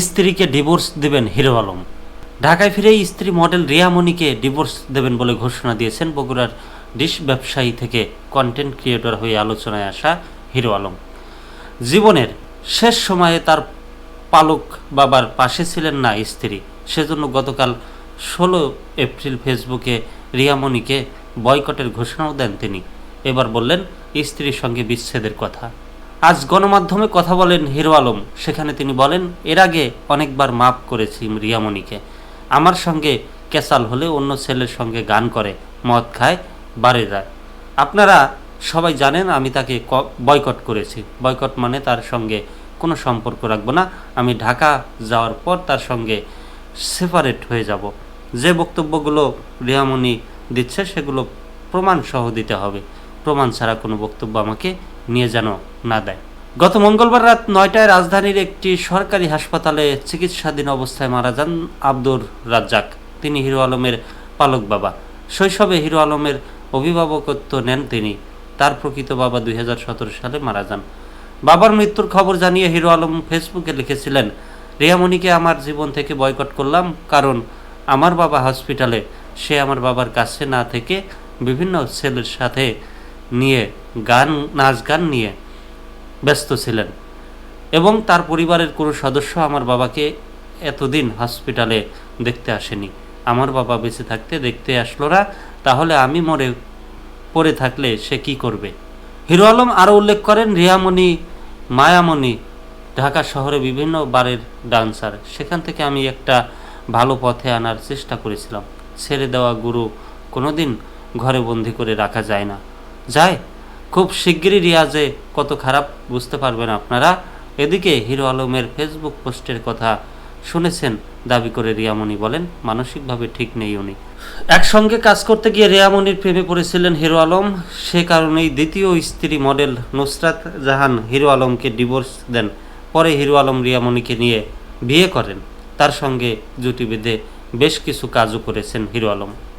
স্ত্রীকে ডিভোর্স দেবেন হিরো আলম। ঢাকায় ফিরেই স্ত্রী মডেল রিয়ামণিকে ডিভোর্স দেবেন বলে ঘোষণা দিয়েছেন বগুড়ার ডিশ ব্যবসায়ী থেকে কন্টেন্ট ক্রিয়েটর হয়ে আলোচনায় আসা হিরো আলম। জীবনের শেষ সময়ে তার পালক বাবার পাশে ছিলেন না স্ত্রী। সেজন্য গতকাল ষোলো এপ্রিল ফেসবুকে রিয়ামণিকে বয়কটের ঘোষণাও দেন তিনি। এবার বললেন, স্ত্রীর সঙ্গে বিচ্ছেদের কথা। আজ গণমাধ্যমে কথা বলেন হিরো আলম। সেখানে তিনি বলেন, এর আগে অনেকবার মাপ করেছি রিয়ামণিকে। আমার সঙ্গে ক্যাসাল হলে অন্য ছেলের সঙ্গে গান করে, মদ খায়, বারে যায় আপনারা সবাই জানেন আমি তাকে বয়কট করেছি। বয়কট মানে তার সঙ্গে কোনো সম্পর্ক রাখব না। আমি ঢাকা যাওয়ার পর তার সঙ্গে সেপারেট হয়ে যাব। যে বক্তব্যগুলো রিয়ামণি দিচ্ছে সেগুলো প্রমাণ সহ দিতে হবে। প্রমাণ ছাড়া কোনো বক্তব্য আমাকে নিয়ে যেন না দেয়। গত মঙ্গলবার রাত নয়টায় রাজধানীর একটি সরকারি হাসপাতালে চিকিৎসাধীন অবস্থায় মারা যান আব্দুর রাজ্জাক। তিনি হিরো আলমের পালক বাবা। শৈশবে হিরো আলমের অভিভাবকত্ব নেন তিনি। তার প্রকৃত বাবা দুই হাজার সতেরো সালে মারা যান। বাবার মৃত্যুর খবর জানিয়ে হিরো আলম ফেসবুকে লিখেছিলেন, রিয়ামণিকে আমার জীবন থেকে বয়কট করলাম কারণ আমার বাবা হসপিটালে। সে আমার বাবার কাছে না থেকে বিভিন্ন ছেলের সাথে নিয়ে, গান, নাচ গান নিয়ে ব্যস্ত ছিলেন। এবং তার পরিবারের কোনো সদস্য আমার বাবাকে এতদিন হসপিটালে দেখতে আসেনি। আমার বাবা বেঁচে থাকতে দেখতে আসলো না, তাহলে আমি মরে পড়ে থাকলে সে কি করবে? হিরো আলম আরও উল্লেখ করেন, রিয়ামণি, মায়ামণি, ঢাকা শহরে বিভিন্ন বারের ডান্সার। সেখান থেকে আমি একটা ভালো পথে আনার চেষ্টা করেছিলাম। ছেড়ে দেওয়া গুরু কোনোদিন ঘরে বন্দি করে রাখা যায় না। যায়। খুব শিগগিরই রিয়াজে কত খারাপ বুঝতে পারবেন আপনারা। এদিকে হিরো আলমের ফেসবুক পোস্টের কথা শুনেছেন দাবি করে রিয়ামণি বলেন, মানসিকভাবে ঠিক নেই উনি। একসঙ্গে কাজ করতে গিয়ে রিয়ামণির প্রেমে পড়েছিলেন হিরো আলম। সে কারণেই দ্বিতীয় স্ত্রী মডেল নুসরাত জাহান হিরো আলমকে ডিভোর্স দেন। পরে হিরো আলম রিয়ামণিকে নিয়ে বিয়ে করেন। তার সঙ্গে জুটি বেঁধে বেশ কিছু কাজও করেছেন হিরো আলম।